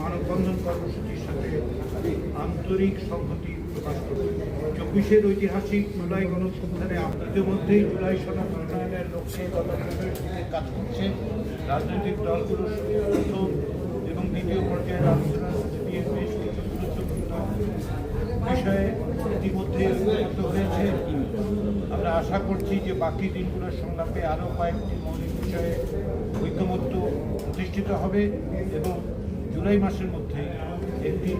মানববন্ধন কর্মসূচির সাথে আন্তরিক সংহতি প্রকাশ করবে। চব্বিশের ঐতিহাসিক জুলাই গণসংস্থানে ইতিমধ্যেই জুলাই সনদ প্রণয়নের লক্ষ্যে গণতন্ত্রের কাজ করছে রাজনৈতিক দলগুলো প্রথম এবং দ্বিতীয় পর্যায়ের আলোচনা গুরুত্বপূর্ণ বিষয়ে ইতিমধ্যে হয়েছে। আমরা আশা করছি যে বাকি দিনগুলোর সংলাপে আরও কয়েকটি মৌলিক বিষয়ে ঐক্যমত্য প্রতিষ্ঠিত হবে এবং জুলাই মাসের মধ্যে একটি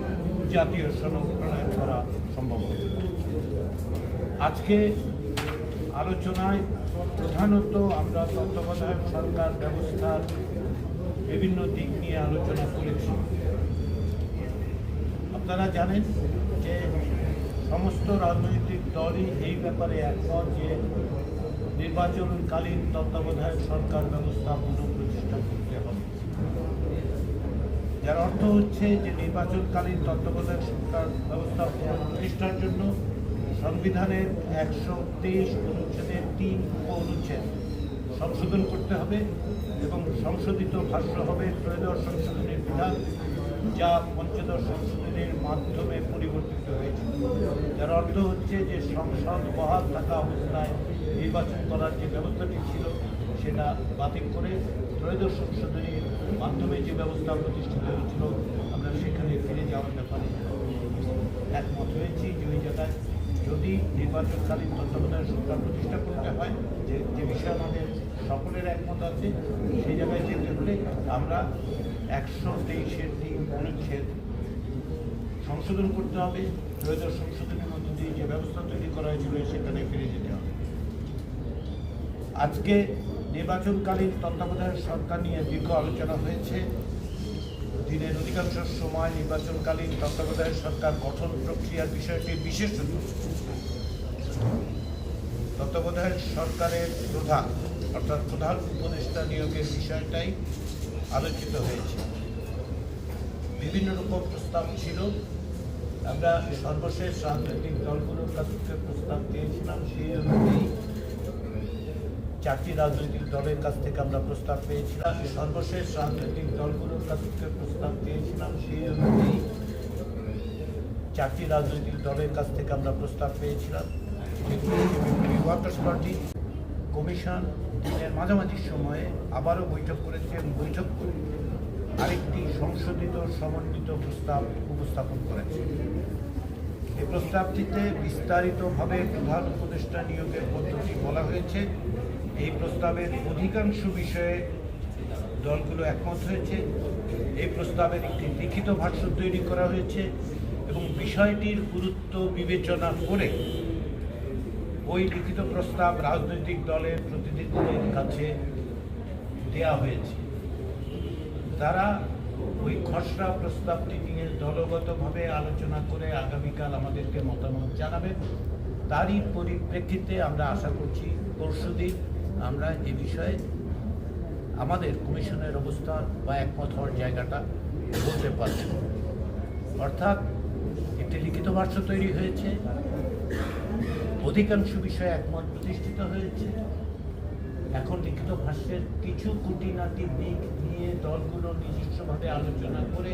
জাতীয় সনদ প্রণয়ন করা সম্ভব হবে। আজকে আলোচনায় প্রধানত আমরা তত্ত্বাবধায়ক সরকার ব্যবস্থার বিভিন্ন দিক নিয়ে আলোচনা করেছি। আপনারা জানেন যে সমস্ত রাজনৈতিক দলই এই ব্যাপারে একমত যে নির্বাচনকালীন তত্ত্বাবধায়ক সরকার ব্যবস্থা পুনঃপ্রতিষ্ঠা করতে হবে। যার অর্থ হচ্ছে যে নির্বাচনকালীন তত্ত্বাবধায়ক সরকার ব্যবস্থা প্রতিষ্ঠার জন্য সংবিধানের একশো তেইশ অনুচ্ছেদের তিন অনুচ্ছেদ সংশোধন করতে হবে এবং সংশোধিত ভাষ্য হবে ত্রয়োদশ সংশোধনের বিধান, যা পঞ্চদশ সংশোধনের মাধ্যমে পরিবর্তিত হয়েছে। যার অর্থ হচ্ছে যে সংসদ বহাল থাকা অবস্থায় নির্বাচন করার যে ব্যবস্থাটি ছিল সেটা বাতিল করে ত্রয়োদশ সংশোধনের মাধ্যমে যে ব্যবস্থা প্রতিষ্ঠিত হয়েছিল, আমরা সেখানে ফিরে যাওয়ার ব্যাপারে একমত হয়েছি যে ওই জায়গায় যদি নির্বাচনকালীন তত্ত্বাবধায়ক সরকার প্রতিষ্ঠা করতে হয়, যে যে বিষয়ে আমাদের সকলের একমত আছে, সেই জায়গায় যেতে হলে আমরা একশো তেইশের তিন অনুচ্ছেদ সংশোধন করতে হবে। ত্রয়োদশ সংশোধনের মধ্য দিয়ে যে ব্যবস্থা তৈরি করা হয়েছিল, সেখানে ফিরে যেতে হবে। আজকে নির্বাচনকালীন তত্ত্বাবধায়ক সরকার নিয়ে দীর্ঘ আলোচনা হয়েছে। দিনের অধিকাংশ সময় নির্বাচনকালীন তত্ত্বাবধায়ক সরকার গঠন প্রক্রিয়ার বিষয়টি বিশেষ তত্ত্বাবধায়ক সরকারের প্রধান, অর্থাৎ প্রধান উপদেষ্টা নিয়োগের বিষয়টাই আলোচিত হয়েছে। বিভিন্ন রকম প্রস্তাব ছিল। আমরা সর্বশেষ রাজনৈতিক দলগুলোর কাছ প্রস্তাব দিয়েছিলাম সেই অনুযায়ী চারটি রাজনৈতিক দলের কাছ থেকে আমরা প্রস্তাব পেয়েছিলাম। সর্বশেষ রাজনৈতিক দলগুলোর কাছ থেকে প্রস্তাব পেয়েছিলাম, সেই অনুযায়ী চারটি রাজনৈতিক দলের কাছ থেকে আমরা প্রস্তাব পেয়েছিলাম। ওয়ার্কার্স পার্টি, কমিশন, দিনের মাঝামাঝি সময়ে আবারও বৈঠক করেছে বৈঠক করে আরেকটি সংশোধিত, সমন্বিত প্রস্তাব উপস্থাপন করেছে। এই প্রস্তাবটিতে বিস্তারিতভাবে প্রধান উপদেষ্টা নিয়োগের পদ্ধতি বলা হয়েছে। এই প্রস্তাবের অধিকাংশ বিষয়ে দলগুলো একমত হয়েছে। এই প্রস্তাবের একটি লিখিত ভাষ্য তৈরি করা হয়েছে এবং বিষয়টির গুরুত্ব বিবেচনা করে ওই লিখিত প্রস্তাব রাজনৈতিক দলের প্রতিনিধিদের কাছে দেয়া হয়েছে। তারা ওই খসড়া প্রস্তাবটি নিয়ে দলগতভাবে আলোচনা করে আগামীকাল আমাদেরকে মতামত জানাবেন। তারই পরিপ্রেক্ষিতে আমরা আশা করছি পরশুদিন আমরা এ বিষয়ে আমাদের কমিশনের অবস্থান বা একমত হওয়ার জায়গাটা বলতে পারছি অর্থাৎ একটি লিখিত ভাষ্য তৈরি হয়েছে, অধিকাংশ বিষয়ে একমত প্রতিষ্ঠিত হয়েছে। এখন লিখিত ভাষ্যের কিছু খুঁটিনাটি দিক নিয়ে দলগুলো নিজস্বভাবে আলোচনা করে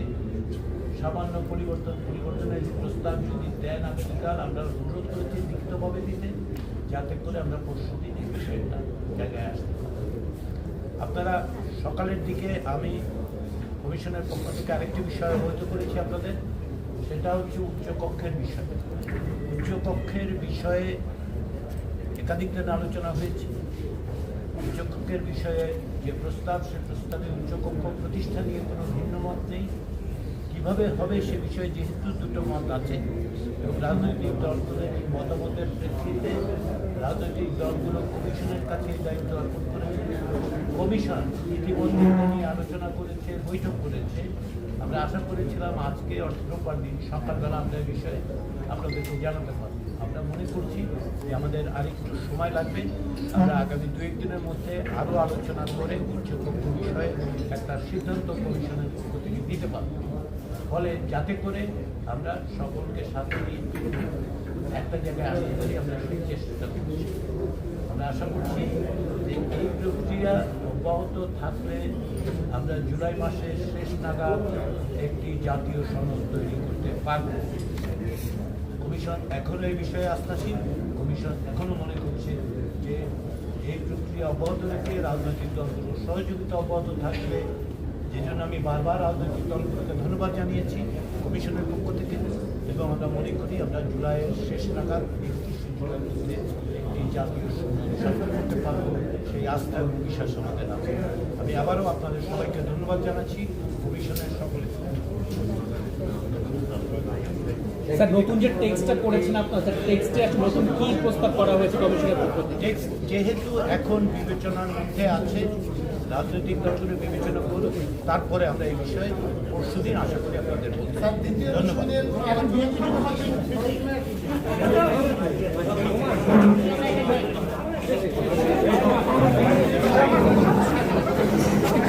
সামান্য পরিবর্তন, পরিবর্তনের প্রস্তাব যদি দেন আগামীকাল, আমরা অনুরোধ করেছি লিখিতভাবে দিতে, যাতে করে আমরা পরশু দিন এই বিষয়টা জায়গায় আসতে পারি আপনারা সকালের দিকে আমি কমিশনের পক্ষ থেকে আরেকটি বিষয় অবহিত করেছি আপনাদের, সেটা হচ্ছে উচ্চকক্ষের বিষয়। উচ্চকক্ষের বিষয়ে একাধিক দিন আলোচনা হয়েছে। উচ্চকক্ষের বিষয়ে যে প্রস্তাব, সে প্রস্তাবে উচ্চকক্ষ প্রতিষ্ঠা নিয়ে কোনো ভিন্ন মত নেই। কীভাবে হবে সে বিষয়ে যেহেতু দুটো মত আছে, এবং রাজনৈতিক দলগুলোর মতামতের প্রেক্ষিতে রাজনৈতিক দলগুলো কমিশনের কাছে দায়িত্ব অর্পণ কমিশন ইতিমধ্যে নিয়ে আলোচনা করেছে, বৈঠক করেছে। আমরা আশা করেছিলাম আজকে অর্থরোববার দিন, সকালবেলা আমরা এই বিষয়ে আপনাদেরকে জানাতে পারব। আমরা মনে করছি যে আমাদের আরেকটু সময় লাগবে। আমরা আগামী দু একদিনের মধ্যে আরও আলোচনা করে উচ্চকক্ষ বিষয়ে একটা সিদ্ধান্ত কমিশনের পক্ষ থেকে দিতে পারব। ফলে যাতে করে আমরা সকলকে সাথে নিয়ে একটা জায়গায় আসতে পারি, আমরা সেই চেষ্টা করছি। আশা করছি যে এই প্রক্রিয়া অব্যাহত থাকলে আমরা জুলাই মাসের শেষ নাগাদ একটি জাতীয় সনদ তৈরি করতে পারব। কমিশন এখনও এই বিষয়ে আস্থাশীল। কমিশন এখনও মনে করছে যে এই প্রক্রিয়া অব্যাহত রেখে রাজনৈতিক দলগুলোর সহযোগিতা অব্যাহত থাকবে। যে জন্য আমি বারবার রাজনৈতিক দলগুলোকে ধন্যবাদ জানিয়েছি, কমিশনের পক্ষ থেকে। এবং আমরা মনে করি আমরা জুলাইয়ের শেষ নাগাদ একত্রিশে জুলাই মধ্যে একটি জাতীয় করতে পারব সেই আস্থা এবং বিশ্বাস আমাদের আছে আমি আবারও আপনাদের সবাইকে ধন্যবাদ জানাচ্ছি কমিশনের সকলে স্যার নতুন যে টেক্সটটা করেছেন আপনার স্যার টেক্সটে নতুন কি প্রস্তাব করা হয়েছে কমিশনের পক্ষ থেকে? টেক্সট যেহেতু এখন বিবেচনার মধ্যে আছে রাজনৈতিক দলগুলো বিবেচনা করুক তারপরে আমরা এই বিষয়ে পরশু দিন আশা করি আপনাদের বলতে ধন্যবাদ।